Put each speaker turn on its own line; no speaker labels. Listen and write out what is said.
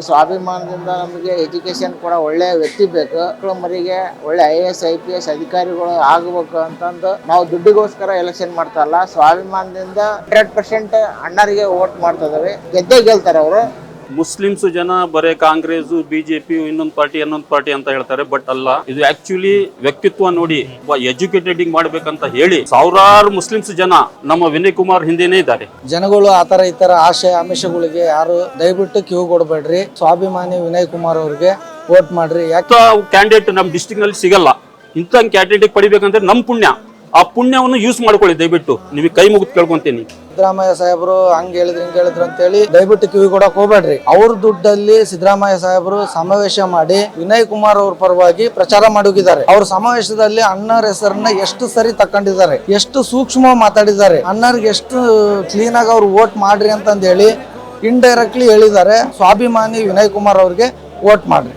ಸ್ವಾಭಿಮಾನದಿಂದ ನಮಗೆ ಎಜುಕೇಶನ್ ಕೂಡ ಒಳ್ಳೆ ವ್ಯಕ್ತಿ ಬೇಕು. ಮಕ್ಕಳ ಮರಿಗೆ ಒಳ್ಳೆ I S I P S ಅಧಿಕಾರಿಗಳು ಆಗಬೇಕು ಅಂತಂದು ನಾವು ದುಡ್ಡಿಗೋಸ್ಕರ ಎಲೆಕ್ಷನ್ ಮಾಡ್ತಾ ಇಲ್ಲ. ಸ್ವಾಭಿಮಾನದಿಂದ ಹಂಡ್ರೆಡ್ ಪರ್ಸೆಂಟ್ ಅಣ್ಣರಿಗೆ ವೋಟ್ ಮಾಡ್ತಾ ಇದಾವೆ. ಗೆದ್ದೇ ಗೆಲ್ತಾರೆ ಅವರು.
ಮುಸ್ಲಿಮ್ಸ್ ಜನ ಬರೇ ಕಾಂಗ್ರೆಸ್ ಬಿಜೆಪಿ ಇನ್ನೊಂದು ಪಾರ್ಟಿ ಇನ್ನೊಂದು ಪಾರ್ಟಿ ಅಂತ ಹೇಳ್ತಾರೆ ಬಟ್ ಅಲ್ಲ ಇದು ಆಕ್ಚುಲಿ ವ್ಯಕ್ತಿತ್ವ ನೋಡಿ ಒಬ್ಬ ಎಜುಕೇಟೆಡ್ ಮಾಡ್ಬೇಕಂತ ಹೇಳಿ ಸಾವಿರಾರು ಮುಸ್ಲಿಮ್ಸ್ ಜನ ನಮ್ಮ ವಿನಯ್ ಕುಮಾರ್ ಹಿಂದೆನೇ ಇದ್ದಾರೆ.
ಜನಗಳು ಆತರ ಈ ತರ ಆಶೆ ಆಮಿಷಗಳಿಗೆ ಯಾರು ದಯವಿಟ್ಟು ಕಿವು ಕೊಡಬೇಡ್ರಿ. ಸ್ವಾಭಿಮಾನಿ ವಿನಯ್ ಕುಮಾರ್ ಅವ್ರಿಗೆ ವೋಟ್ ಮಾಡ್ರಿ. ಯಾಕೆ
ಕ್ಯಾಂಡಿಡೇಟ್ ನಮ್ಮ ಡಿಸ್ಟಿಕ್ನಲ್ಲಿ ಸಿಗಲ್ಲ. ಇಂಥ ಕ್ಯಾಂಡಿಡೇಟ್ ಪಡಿಬೇಕಂದ್ರೆ ನಮ್ಮ ಪುಣ್ಯ. ಆ ಪುಣ್ಯವನ್ನು ಯೂಸ್ ಮಾಡ್ಕೊಳ್ಳಿ ದಯವಿಟ್ಟು. ನಿಮಗೆ ಕೈ ಮುಗಿದು ಕೇಳ್ಕೊಂತೀನಿ.
ಸಿದ್ದರಾಮಯ್ಯ ಸಾಹೇಬರು ಹಂಗ ಹೇಳಿದ್ರು ಹಿಂಗ್ ಹೇಳಿದ್ರು ಅಂತ ಹೇಳಿ ದಯವಿಟ್ಟು ಕಿವಿ ಕೊಡಕ್ ಹೋಗ್ಬೇಡ್ರಿ. ಅವ್ರ ದುಡ್ಡಲ್ಲಿ ಸಿದ್ದರಾಮಯ್ಯ ಸಾಹೇಬರು ಸಮಾವೇಶ ಮಾಡಿ ವಿನಯ್ ಕುಮಾರ್ ಅವ್ರ ಪರವಾಗಿ ಪ್ರಚಾರ ಮಾಡೋಗಿದ್ದಾರೆ. ಅವ್ರ ಸಮಾವೇಶದಲ್ಲಿ ಅಣ್ಣರ ಹೆಸರನ್ನ ಎಷ್ಟು ಸರಿ ತಕೊಂಡಿದ್ದಾರೆ ಎಷ್ಟು ಸೂಕ್ಷ್ಮ ಮಾತಾಡಿದ್ದಾರೆ ಅಣ್ಣರಿಗೆ ಎಷ್ಟು ಕ್ಲೀನ್ ಆಗಿ ಅವ್ರು ವೋಟ್ ಮಾಡ್ರಿ ಅಂತಂದ ಹೇಳಿ ಇನ್ಡೈರೆಕ್ಟ್ಲಿ ಹೇಳಿದ್ದಾರೆ. ಸ್ವಾಭಿಮಾನಿ ವಿನಯ್ ಕುಮಾರ್ ಅವ್ರಿಗೆ ವೋಟ್ ಮಾಡ್ರಿ.